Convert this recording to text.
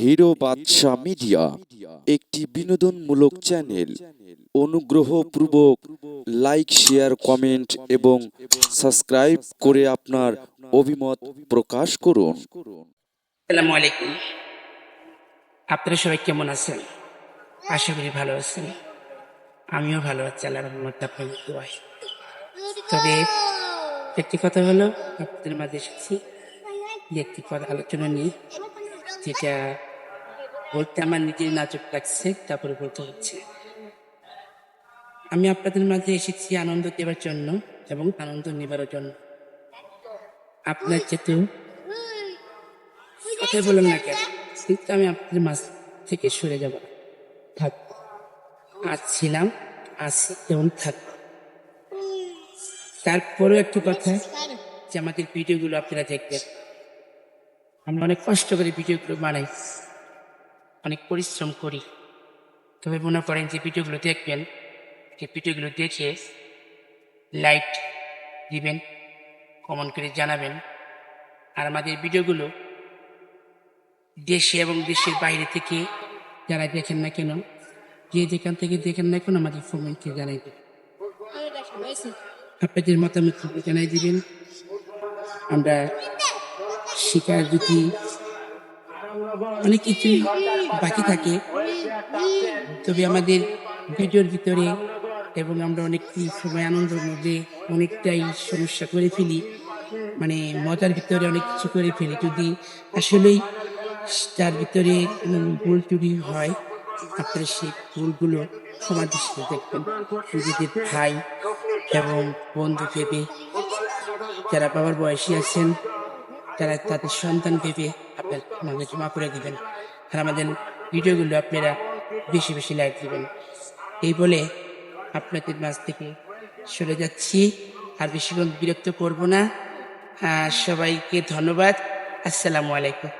Hero বাদশা media একটি বিনোদনমূলক channel. অনুগ্রহ অনুগ্রহপূর্বক লাইক, শেয়ার, কমেন্ট এবং সাবস্ক্রাইব করে আপনার অভিমত প্রকাশ করুন। আসসালামু আলাইকুম। আপনারা সবাই কেমন আছেন? আশা করি ভালো আছেন। আমিও ভালো আছি আল্লাহ রহমত আপনাদের তবে একটি কথা হলো, আপনাদের মাঝে এসেছি। একটি কথা আলোচনা নিয়ে, যেটা বলতে আমার নিজের নাজুক লাগছে, তারপরে বলতে হচ্ছে। আমি আপনাদের মাঝে এসেছি আনন্দ দেওয়ার জন্য এবং আনন্দ নেবার জন্য। আপনার যেহেতু কথাই বললাম না কেন কিন্তু আমি আপনাদের মাঝ থেকে সরে যাব। থাক, আজ ছিলাম এবং থাকব তারপরেও একটু কথা, যে আমাদের ভিডিওগুলো আপনারা দেখবেন। আমরা অনেক কষ্ট করে ভিডিওগুলো বানাই। অনেক পরিশ্রম করি। তবে মনে করেন যে ভিডিওগুলো দেখবেন, যে ভিডিওগুলো দেখে লাইক দিবেন, কমেন্ট করে জানাবেন। আর আমাদের ভিডিওগুলো দেশে এবং দেশের বাইরে থেকে যারা দেখেন না কেন, যে যেখান থেকে দেখেন না কেন আমাদের কমেন্টে জানাই দেবেন। আপনাদের মতামত জানাই দিবেন। আমরা শিকার যদি অনেক কিছু বাকি থাকে। তবে আমাদের ভিডিওর ভিতরে এবং আমরা অনেক সময় আনন্দের মধ্যে অনেকটাই সমস্যা করে ফেলি। মানে মজার ভিতরে অনেক কিছু করে ফেলি। যদি আসলেই তার ভিতরে ভুল টুরি হয়, আপনারা সেই ভুলগুলো ক্ষমা দৃষ্টিতে দেখবেন। নিজেদের ভাই এবং বন্ধু ভেবে যারা বাবার বয়সী আছেন তারা তাদের সন্তান ভেবে আপনার আমাকে জমা করে দিবেন। আর আমাদের ভিডিওগুলো আপনারা বেশি বেশি লাইক দিবেন। এই বলে আপনাদের মাঝ থেকে সরে যাচ্ছি। আর বেশিক্ষণ বিরক্ত করব না। সবাইকে ধন্যবাদ। আসসালামু আলাইকুম।